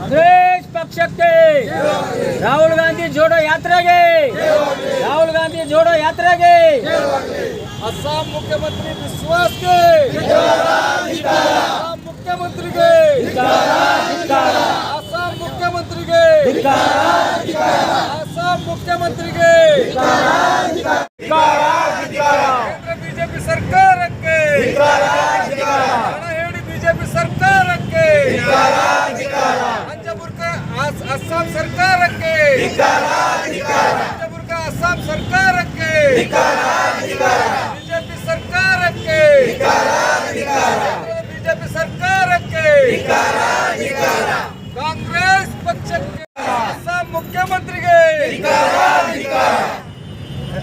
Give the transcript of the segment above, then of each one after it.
ಕಾಂಗ್ರೆಸ್ ಪಕ್ಷಕ್ಕೆ ರಾಹುಲ್ ಗಾಂಧಿ ಜೋಡೋ ಯಾತ್ರೆಗೆ ರಾಹುಲ್ ಗಾಂಧಿ ಜೋಡೋ ಯಾತ್ರೆಗೆ ಅಸ್ಸಾಂ ಮುಖ್ಯಮಂತ್ರಿ ವಿಶ್ವಾಸ್ಗೆ ಅಸ್ಸಾಂ ಮುಖ್ಯಮಂತ್ರಿಗೆ ಅಸ್ಸಾಂ ಮುಖ್ಯಮಂತ್ರಿಗೆ ಅಸ್ಸಾಂ ಮುಖ್ಯಮಂತ್ರಿಗೆ ಅಸ್ಸಾಂ ಸರ್ಕಾರಕ್ಕೆ. ಪಂಚಬುರ್ಕ ಅಸ್ಸಾಂ ಸರ್ಕಾರಕ್ಕೆ ಬಿಜೆಪಿ ಸರ್ಕಾರಕ್ಕೆ ಬಿಜೆಪಿ ಸರ್ಕಾರಕ್ಕೆ ಕಾಂಗ್ರೆಸ್ ಪಕ್ಷಕ್ಕೆ ಅಸ್ಸಾಂ ಮುಖ್ಯಮಂತ್ರಿಗೆ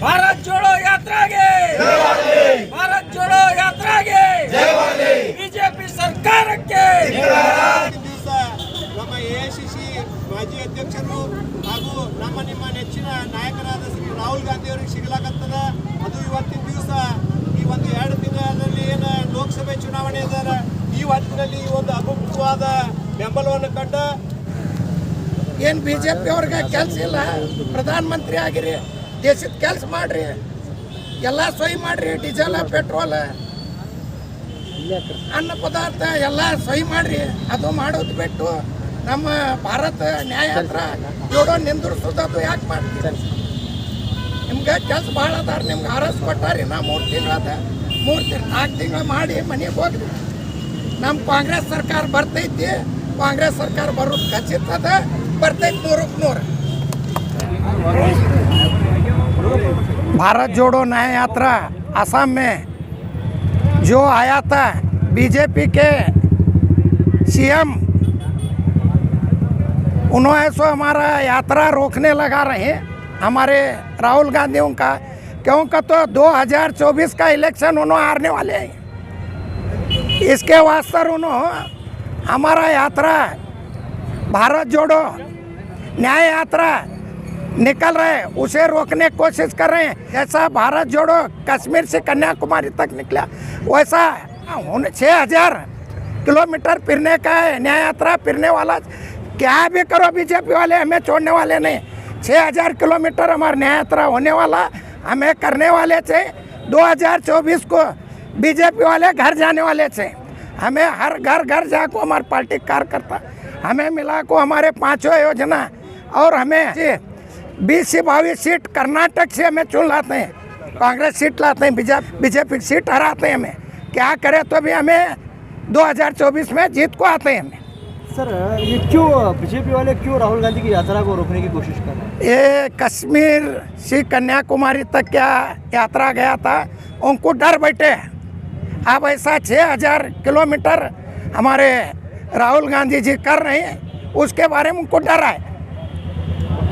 ಭಾರತ್ ಜೋಡೋ ಯಾತ್ರೆಗೆ ಭಾರತ್ ಜೋಡೋ ಯಾತ್ರೆಗೆ ಬಿಜೆಪಿ ಸರ್ಕಾರಕ್ಕೆ ದಿವಸ ನಮ್ಮ ಎಐಸಿಸಿ ಮಾಜಿ ಅಧ್ಯಕ್ಷರು ಹಾಗೂ ನಮ್ಮ ನಿಮ್ಮ ನೆಚ್ಚಿನ ನಾಯಕರಾದ ಶ್ರೀ ರಾಹುಲ್ ಗಾಂಧಿ ಅವರಿಗೆ ಸಿಗಲಾಗತ್ತದ ಅದು ಇವತ್ತಿನ ದಿವಸ ಈ ಒಂದು ಎರಡು ತಿಂಗಳಲ್ಲಿ ಏನು ಲೋಕಸಭೆ ಚುನಾವಣೆ ಅದಾರ ಈ ಹೊತ್ತಿನಲ್ಲಿ ಈ ಒಂದು ಅಗುಪ್ತವಾದ ಬೆಂಬಲವನ್ನು ಕಂಡ ಏನು ಬಿ ಜೆ ಪಿ ಅವ್ರಿಗೆ ಕೆಲಸ ಇಲ್ಲ? ಪ್ರಧಾನಮಂತ್ರಿ ಆಗಿರಿ, ದೇಶದ ಕೆಲಸ ಮಾಡ್ರಿ, ಎಲ್ಲ ಸೊಯ್ ಮಾಡ್ರಿ, ಡೀಸೆಲ್, ಪೆಟ್ರೋಲ್. ಅನ್ನ ಪದಾರ್ಥ ಎಲ್ಲ ಸೈ ಮಾಡ್ರಿ, ಅದು ಮಾಡೋದು ಬಿಟ್ಟು ನಮ್ಮ ಭಾರತ ನ್ಯಾಯತ್ರ ನೋಡೋ ನಿಂದಿರ್ಸೋದು ಯಾಕೆ ಮಾಡ್ತೀರಿ? ನಿಮ್ಗೆ ಕೆಲಸ ಭಾಳ ಅದಾರ, ನಿಮ್ಗೆ ಆರಸ್ ಕೊಟ್ಟಾರಿ ನಾ ಮೂರು ತಿಂಗಳದ ಮೂರು ತಿಂಗಳು ನಾಲ್ಕು ತಿಂಗಳು ಮಾಡಿ ಮನೆಗೆ ಹೋಗ್ರಿ ನಮ್ಮ ಕಾಂಗ್ರೆಸ್ ಸರ್ಕಾರ ಬರ್ತೈತಿ ಕಾಂಗ್ರೆಸ್ ಸರ್ಕಾರ ಬರೋದು ಖಚಿತ ಅದ ಬರ್ತೈತಿ ನೂರಕ್ಕೆ ನೂರು भारत जोड़ो न्याय यात्रा असम में जो आया था बीजेपी के सीएम उन्होंने सो हमारा यात्रा रोकने लगा रहे हैं हमारे राहुल गांधी का क्योंकि तो 2024 का इलेक्शन उन्होंने हारने वाले हैं इसके वास्ते उन्होंने हमारा यात्रा, भारत जोड़ो, न्याय यात्रा निकल रहे, उसे रोकने की कोशिश कर रहे हैं। जैसा भारत जोड़ो, कश्मीर से कन्याकुमारी तक निकला, वैसा छः हज़ार किलोमीटर फिरने का है, न्याय यात्रा फिरने वाला, क्या भी करो, बीजेपी वाले हमें छोड़ने वाले नहीं। छः हज़ार किलोमीटर हमारा न्याय यात्रा होने वाला, हमें करने वाले थे। 2024 को बीजेपी वाले घर जाने वाले थे। हमें हर घर घर जाको हमारे पार्टी कार्यकर्ता हमें मिला को हमारे पाँचों योजना और हमें बीस से बाईस सीट कर्नाटक से हमें चुन लाते हैं। कांग्रेस सीट लाते हैं बीजेपी बीजेपी सीट हराते हैं हमें। क्या करें तो भी हमें 2024 में जीत को आते हैं हमें। सर ये क्यों बीजेपी वाले क्यों राहुल गांधी की यात्रा को रोकने की कोशिश कर रहे हैं? ये कश्मीर से कन्याकुमारी तक क्या यात्रा गया था? उनको डर बैठे अब ऐसा छः हजार किलोमीटर हमारे राहुल गांधी जी कर रहे हैं उसके बारे में उनको डर है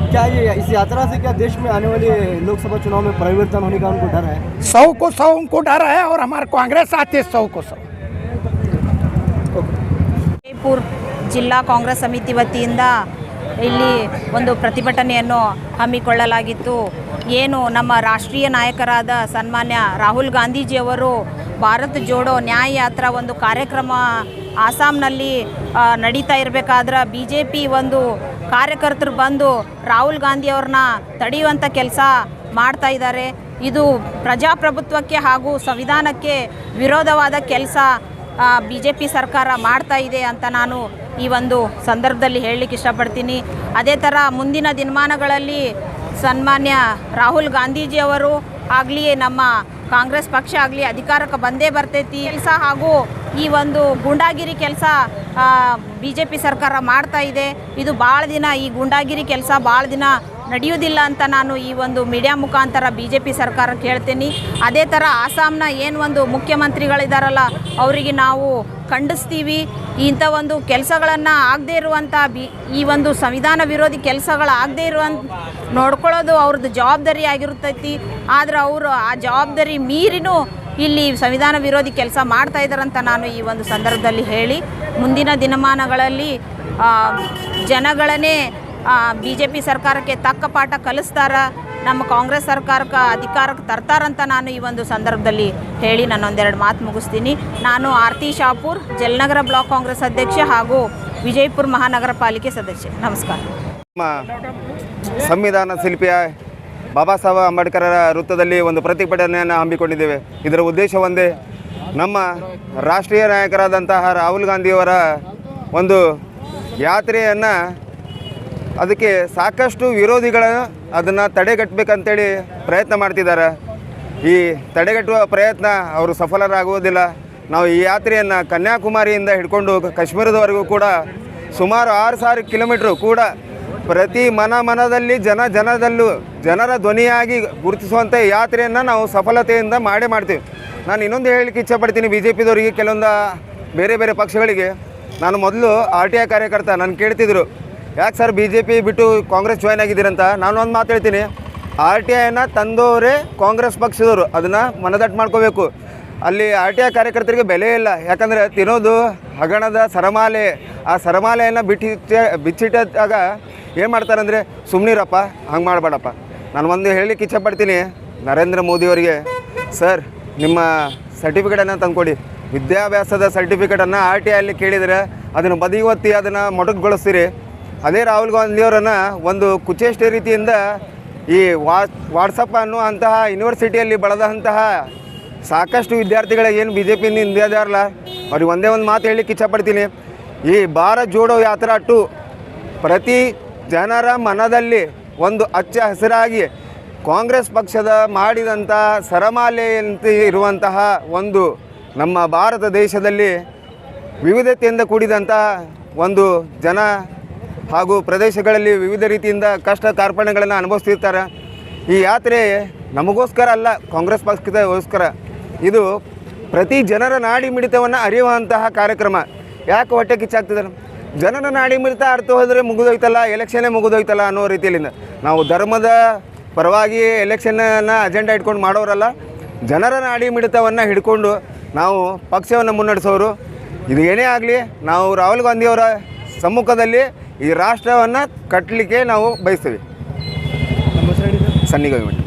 क्या ये इस यात्रा से क्या देश में आने वाले लोकसभा चुनाव में परिवर्तन होने का उनको डर है सौ को सौ उनको डर है और हमारे कांग्रेस आती है सौ को सौ ಜೈಪುರ್ ಜಿಲ್ಲಾ ಕಾಂಗ್ರೆಸ್ ಸಮಿತಿ ವತಿಯಿಂದ ಇಲ್ಲಿ ಒಂದು ಪ್ರತಿಭಟನೆಯನ್ನು ಹಮ್ಮಿಕೊಳ್ಳಲಾಗಿತ್ತು ಏನು ನಮ್ಮ ರಾಷ್ಟ್ರೀಯ ನಾಯಕರಾದ ಸನ್ಮಾನ್ಯ ರಾಹುಲ್ ಗಾಂಧೀಜಿಯವರು ಭಾರತ್ ಜೋಡೋ ನ್ಯಾಯ ಯಾತ್ರಾ ಒಂದು ಕಾರ್ಯಕ್ರಮ ಆಸಾಂನಲ್ಲಿ ನಡೀತಾ ಇರಬೇಕಾದ್ರೆ ಬಿ ಜೆ ಪಿ ಒಂದು ಕಾರ್ಯಕರ್ತರು ಬಂದು ರಾಹುಲ್ ಗಾಂಧಿ ಅವ್ರನ್ನ ತಡೆಯುವಂಥ ಕೆಲಸ ಮಾಡ್ತಾ ಇದ್ದಾರೆ. ಇದು ಪ್ರಜಾಪ್ರಭುತ್ವಕ್ಕೆ ಹಾಗೂ ಸಂವಿಧಾನಕ್ಕೆ ವಿರೋಧವಾದ ಕೆಲಸ ಬಿ ಜೆ ಪಿ ಸರ್ಕಾರ ಮಾಡ್ತಾ ಇದೆ ಅಂತ ನಾನು ಈ ಒಂದು ಸಂದರ್ಭದಲ್ಲಿ ಹೇಳಲಿಕ್ಕೆ ಇಷ್ಟಪಡ್ತೀನಿ. ಅದೇ ಥರ ಮುಂದಿನ ದಿನಮಾನಗಳಲ್ಲಿ ಸನ್ಮಾನ್ಯ ರಾಹುಲ್ ಗಾಂಧೀಜಿಯವರು ಆಗಲಿ ನಮ್ಮ ಕಾಂಗ್ರೆಸ್ ಪಕ್ಷ ಆಗಲಿ, ಅಧಿಕಾರಕ್ಕೆ ಬಂದೇ ಬರ್ತೈತಿ. ಕೆಲಸ ಹಾಗೂ ಈ ಒಂದು ಗೂಂಡಾಗಿರಿ ಕೆಲಸ ಬಿ ಜೆ ಪಿ ಸರ್ಕಾರ ಮಾಡ್ತಾ ಇದೆ. ಇದು ಭಾಳ ದಿನ, ಈ ಗೂಂಡಾಗಿರಿ ಕೆಲಸ ಭಾಳ ದಿನ ನಡೆಯುವುದಿಲ್ಲ ಅಂತ ನಾನು ಈ ಒಂದು ಮೀಡಿಯಾ ಮುಖಾಂತರ ಬಿ ಜೆ ಪಿ ಸರ್ಕಾರಕ್ಕೆ ಹೇಳ್ತೀನಿ ಅದೇ ಥರ ಆಸಾಮ್ನ ಏನು ಒಂದು ಮುಖ್ಯಮಂತ್ರಿಗಳಿದಾರಲ್ಲ, ಅವರಿಗೆ ನಾವು ಖಂಡಿಸ್ತೀವಿ. ಇಂಥ ಒಂದು ಕೆಲಸಗಳನ್ನು ಆಗದೇ ಇರುವಂಥ ಬಿ ಈ ಒಂದು ಸಂವಿಧಾನ ವಿರೋಧಿ ಕೆಲಸಗಳು ಆಗದೇ ಇರುವಂಥ ನೋಡ್ಕೊಳ್ಳೋದು ಅವ್ರದ್ದು ಜವಾಬ್ದಾರಿ ಆಗಿರ್ತೈತಿ. ಆದ್ರೆ ಅವರು ಆ ಜವಾಬ್ದಾರಿ ಮೀರಿನೂ ಇಲ್ಲಿ ಸಂವಿಧಾನ ವಿರೋಧಿ ಕೆಲಸ ಮಾಡ್ತಾ ಇದ್ದಾರಂತ ನಾನು ಈ ಒಂದು ಸಂದರ್ಭದಲ್ಲಿ ಹೇಳಿ. ಮುಂದಿನ ದಿನಮಾನಗಳಲ್ಲಿ ಜನಗಳನ್ನೇ ಬಿ ಜೆ ಪಿ ಸರ್ಕಾರಕ್ಕೆ ತಕ್ಕ ಪಾಠ ಕಲಿಸ್ತಾರ? ನಮ್ಮ ಕಾಂಗ್ರೆಸ್ ಸರ್ಕಾರಕ್ಕೆ ಅಧಿಕಾರಕ್ಕೆ ತರ್ತಾರಂತ ನಾನು ಈ ಒಂದು ಸಂದರ್ಭದಲ್ಲಿ ಹೇಳಿ ನಾನೊಂದೆರಡು ಮಾತು ಮುಗಿಸ್ತೀನಿ. ನಾನು ಆರತಿ ಶಾಪೂರ್ ಜಲನಗರ ಬ್ಲಾಕ್ ಕಾಂಗ್ರೆಸ್ ಅಧ್ಯಕ್ಷೆ ಹಾಗೂ ವಿಜಯಪುರ ಮಹಾನಗರ ಪಾಲಿಕೆ ಸದಸ್ಯೆ. ನಮಸ್ಕಾರ. ಸಂವಿಧಾನ ಶಿಲ್ಪಿಯ ಬಾಬಾ ಸಾಹೇಬ್ ಅಂಬೇಡ್ಕರ ವೃತ್ತದಲ್ಲಿ ಒಂದು ಪ್ರತಿಭಟನೆಯನ್ನು ಹಮ್ಮಿಕೊಂಡಿದ್ದೇವೆ. ಇದರ ಉದ್ದೇಶ ಒಂದೇ ನಮ್ಮ ರಾಷ್ಟ್ರೀಯ ನಾಯಕರಾದಂತಹ ರಾಹುಲ್ ಗಾಂಧಿಯವರ ಒಂದು ಯಾತ್ರೆಯನ್ನು ಅದಕ್ಕೆ ಸಾಕಷ್ಟು ವಿರೋಧಿಗಳ ಅದನ್ನು ತಡೆಗಟ್ಟಬೇಕಂತೇಳಿ ಪ್ರಯತ್ನ ಮಾಡ್ತಿದ್ದಾರೆ. ಈ ತಡೆಗಟ್ಟುವ ಪ್ರಯತ್ನ ಅವರು ಸಫಲರಾಗುವುದಿಲ್ಲ. ನಾವು ಈ ಯಾತ್ರೆಯನ್ನು ಕನ್ಯಾಕುಮಾರಿಯಿಂದ ಹಿಡ್ಕೊಂಡು ಕಾಶ್ಮೀರದವರೆಗೂ ಕೂಡ ಸುಮಾರು ಆರು ಸಾವಿರ ಕಿಲೋಮೀಟ್ರು ಕೂಡ ಪ್ರತಿ ಮನ ಮನದಲ್ಲಿ ಜನ ಜನದಲ್ಲೂ ಜನರ ಧ್ವನಿಯಾಗಿ ಗುರುತಿಸುವಂಥ ಯಾತ್ರೆಯನ್ನು ನಾವು ಸಫಲತೆಯಿಂದ ಮಾಡೇ ಮಾಡ್ತೀವಿ. ನಾನು ಇನ್ನೊಂದು ಹೇಳಲಿಕ್ಕೆ ಇಚ್ಛಪಡ್ತೀನಿ ಬಿ ಜೆ ಪಿದವರಿಗೆ ಕೆಲವೊಂದು ಬೇರೆ ಬೇರೆ ಪಕ್ಷಗಳಿಗೆ. ನಾನು ಮೊದಲು ಆರ್ ಟಿ ಐ ಕಾರ್ಯಕರ್ತ, ನಾನು ಕೇಳ್ತಿದ್ರು. ಯಾಕೆ ಸರ್ ಬಿ ಜೆ ಪಿ ಬಿಟ್ಟು ಕಾಂಗ್ರೆಸ್ ಜಾಯ್ನ್ ಆಗಿದ್ದೀರಂತ? ನಾನು ಒಂದು ಮಾತು ಹೇಳ್ತೀನಿ. ಆರ್ ಟಿ ಐನ ತಂದವರೇ ಕಾಂಗ್ರೆಸ್ ಪಕ್ಷದವರು. ಅದನ್ನು ಮನದಟ್ಟು ಮಾಡ್ಕೋಬೇಕು. ಅಲ್ಲಿ ಆರ್ ಟಿ ಐ ಕಾರ್ಯಕರ್ತರಿಗೆ ಬೆಲೆ ಇಲ್ಲ. ಯಾಕಂದರೆ ತಿನ್ನೋದು ಹಗಣದ ಸರಮಾಲೆ, ಆ ಸರಮಾಲೆಯನ್ನು ಬಿಟ್ಟಿಟ್ಟ ಬಿಚ್ಚಿಟ್ಟಾಗ ಏನು ಮಾಡ್ತಾರಂದರೆ ಸುಮ್ಮನಿರಪ್ಪ ಹಂಗೆ ಮಾಡಬೇಡಪ್ಪ. ನಾನು ಒಂದು ಹೇಳಲಿಕ್ಕೆ ಇಚ್ಛಪಡ್ತೀನಿ. ನರೇಂದ್ರ ಮೋದಿಯವರಿಗೆ ಸರ್, ನಿಮ್ಮ ಸರ್ಟಿಫಿಕೇಟನ್ನು ತಂದುಕೊಡಿ. ವಿದ್ಯಾಭ್ಯಾಸದ ಸರ್ಟಿಫಿಕೇಟನ್ನು ಆರ್ ಟಿ ಅಲ್ಲಿ ಕೇಳಿದರೆ, ಅದನ್ನು ಬದಿಗೆ ಒತ್ತಿ ಅದನ್ನು ಮೊಟಕುಗೊಳಿಸ್ತೀರಿ. ಅದೇ ರಾಹುಲ್ ಗಾಂಧಿಯವರನ್ನು ಒಂದು ಕುಚೇಷ್ಟ ರೀತಿಯಿಂದ ಈ ವಾಟ್ಸಪ್ ಅನ್ನುವಂತಹ ಯೂನಿವರ್ಸಿಟಿಯಲ್ಲಿ ಬಳದಂತಹ ಸಾಕಷ್ಟು ವಿದ್ಯಾರ್ಥಿಗಳ ಏನು ಬಿ ಜೆ ಪಿಯಿಂದ ಇದ್ದಾರಲ್ಲ ಅವ್ರಿಗೆ ಒಂದೇ ಒಂದು ಮಾತು ಹೇಳಲಿಕ್ಕೆ ಇಚ್ಛಪಡ್ತೀನಿ. ಈ ಭಾರತ್ ಜೋಡೋ ಯಾತ್ರಾ ಟು ಪ್ರತಿ ಜನರ ಮನದಲ್ಲಿ ಒಂದು ಅಚ್ಚ ಹಸಿರಾಗಿ ಕಾಂಗ್ರೆಸ್ ಪಕ್ಷದ ಮಾಡಿದಂಥ ಸರಮಾಲೆಯಂತೆ ಇರುವಂತಹ ಒಂದು ನಮ್ಮ ಭಾರತ ದೇಶದಲ್ಲಿ ವಿವಿಧತೆಯಿಂದ ಕೂಡಿದಂತಹ ಒಂದು ಜನ ಹಾಗೂ ಪ್ರದೇಶಗಳಲ್ಲಿ ವಿವಿಧ ರೀತಿಯಿಂದ ಕಷ್ಟ ಕಾರ್ಪಣ್ಯಗಳನ್ನು ಅನುಭವಿಸ್ತಿರ್ತಾರೆ. ಈ ಯಾತ್ರೆ ನಮಗೋಸ್ಕರ ಅಲ್ಲ, ಕಾಂಗ್ರೆಸ್ ಪಕ್ಷದಗೋಸ್ಕರ ಇದು ಪ್ರತಿ ಜನರ ನಾಡಿ ಮಿಡಿತವನ್ನು ಅರಿಯುವಂತಹ ಕಾರ್ಯಕ್ರಮ. ಯಾಕೆ ಹೊಟ್ಟೆ ಕಿಚ್ಚಾಗ್ತದೆ? ಜನರ ನಾಡಿ ಮಿಡಿತ ಅರ್ಥ ಹೋದರೆ ಮುಗಿದೋಯ್ತಲ್ಲ ಎಲೆಕ್ಷನ್ನೇ ಮುಗಿದೋಯ್ತಲ್ಲ ಅನ್ನೋ ರೀತಿಯಲ್ಲಿಂದ. ನಾವು ಧರ್ಮದ ಪರವಾಗಿ ಎಲೆಕ್ಷನನ್ನು ಅಜೆಂಡಾ ಇಟ್ಕೊಂಡು ಮಾಡೋರಲ್ಲ, ಜನರ ನಾಡಿ ಮಿಡಿತವನ್ನು ಹಿಡ್ಕೊಂಡು ನಾವು ಪಕ್ಷವನ್ನು ಮುನ್ನಡೆಸೋರು. ಇದು ಏನೇ ಆಗಲಿ, ನಾವು ರಾಹುಲ್ ಗಾಂಧಿಯವರ ಸಮ್ಮುಖದಲ್ಲಿ ಈ ರಾಷ್ಟ್ರವನ್ನು ಕಟ್ಟಲಿಕ್ಕೆ ನಾವು ಬಯಸ್ತೀವಿ. ಸನ್ನಿಗಮಿ